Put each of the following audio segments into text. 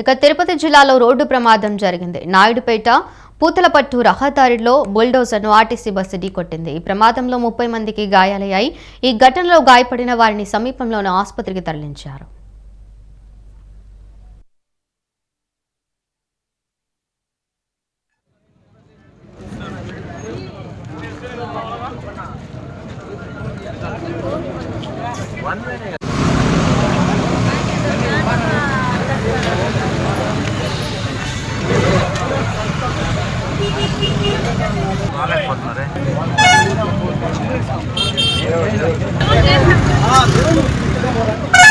ఇక తిరుపతి జిల్లాలో రోడ్డు ప్రమాదం జరిగింది. నాయుడుపేట పూతలపట్టు రహదారిలో బుల్డోజర్ను ఆర్టీసీ బస్సు ఢీకొట్టింది. ఈ ప్రమాదంలో ముప్పై మందికి గాయాలయ్యాయి. ఈ ఘటనలో గాయపడిన వారిని సమీపంలోని ఆసుపత్రికి తరలించారు. తిరుపతికి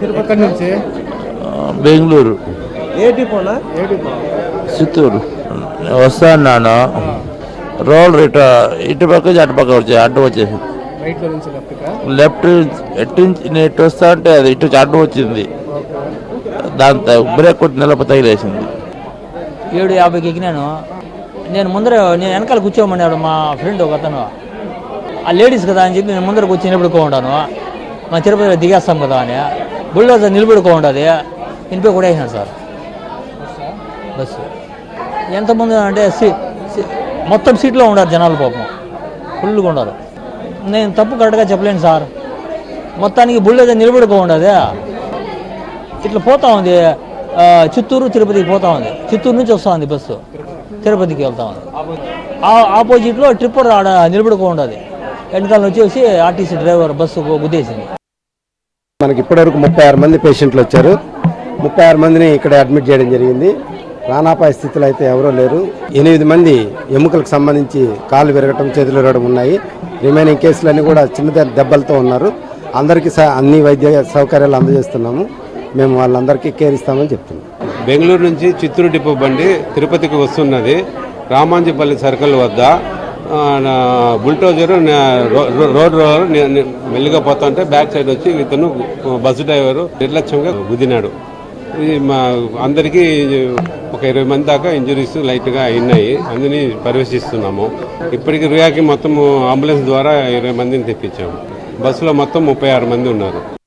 తిరుపతి నుంచి? ఆ, బెంగళూరు. ఏ డిపోనా ఏ డిపో? చిత్తూరు. వస్తాను నాన్న. రోల్ ఇటు ఇటు పక్క నుంచి అటు పక్క వచ్చే అడ్డు వచ్చేసి లెఫ్ట్ ఎటు నుంచి నేను ఇటు వస్తా అంటే అది ఇటు అడ్డు వచ్చింది. దాంతో బ్రేక్ కొట్టి నిలప తగిలేసింది. ఏడు యాభైకి ఎక్కినాను. నేను ముందర నేను వెనకాల కూర్చోమన్నాడు మా ఫ్రెండ్ ఒక అతను. ఆ లేడీస్ కదా అని చెప్పి నేను ముందర కూర్చొని నిలబడుకో ఉంటాను మా తిరుపతిలో దిగేస్తాం కదా అని. బుల్డోజర్ నిలబడుకో ఉండదు ఇంటిపై కూడా వేసినాడు సార్. బస్సు ఎంతమంది అంటే సీ మొత్తం సీట్లో ఉన్నారు జనాలు పాపం. ఫుల్గా ఉండరు. నేను తప్పు కరెక్ట్గా చెప్పలేను సార్. మొత్తానికి బుల్డోజర్ నిలబడుకోండది ఇట్లా పోతా ఉంది. చిత్తూరు తిరుపతికి పోతా ఉంది. చిత్తూరు నుంచి వస్తూ ఉంది బస్సు. తిరుపతికి వెళ్తా ఉంది. ఆ- ఆపోజిట్లో ట్రిప్పర్ ఆడ నిలబడుకో ఉండదు. వెనకాల వచ్చేసి ఆర్టీసీ డ్రైవర్ బస్సు గుద్దేసింది. మనకి ఇప్పటివరకు ముప్పై ఆరు మంది పేషెంట్లు వచ్చారు. ముప్పై ఆరు మందిని ఇక్కడ అడ్మిట్ చేయడం జరిగింది. ప్రాణాపాయ స్థితిలో అయితే ఎవరూ లేరు. ఎనిమిది మంది ఎముకలకు సంబంధించి కాలు విరగటం చేతులు విరగడం ఉన్నాయి. రిమైనింగ్ కేసులన్నీ కూడా చిన్న దెబ్బలతో ఉన్నారు. అందరికీ స- అన్ని వైద్య సౌకర్యాలు అందజేస్తున్నాము. మేము వాళ్ళందరికీ కేర్ ఇస్తామని చెప్తున్నాం. బెంగళూరు నుంచి చిత్తూరు డిపో బండి తిరుపతికి వస్తున్నది. రామాంజపల్లి సర్కిల్ వద్ద బుల్టోజర్ నా బుల్టోజరు నా రో- రోడ్ రోలర్ మెల్లిగా పోతుంటే బ్యాక్ సైడ్ వచ్చి ఇతను బస్సు డ్రైవరు నిర్లక్ష్యంగా గుదినాడు ఇది మా అందరికీ ఒక ఇరవై మంది దాకా ఇంజరీస్ లైట్గా అయినాయి. అందుని పరివేశిస్తున్నాము. ఇప్పటికి రుయాకి మొత్తం అంబులెన్స్ ద్వారా ఇరవై మందిని తెప్పించాము. బస్సులో మొత్తం ముప్పై ఆరు మంది ఉన్నారు.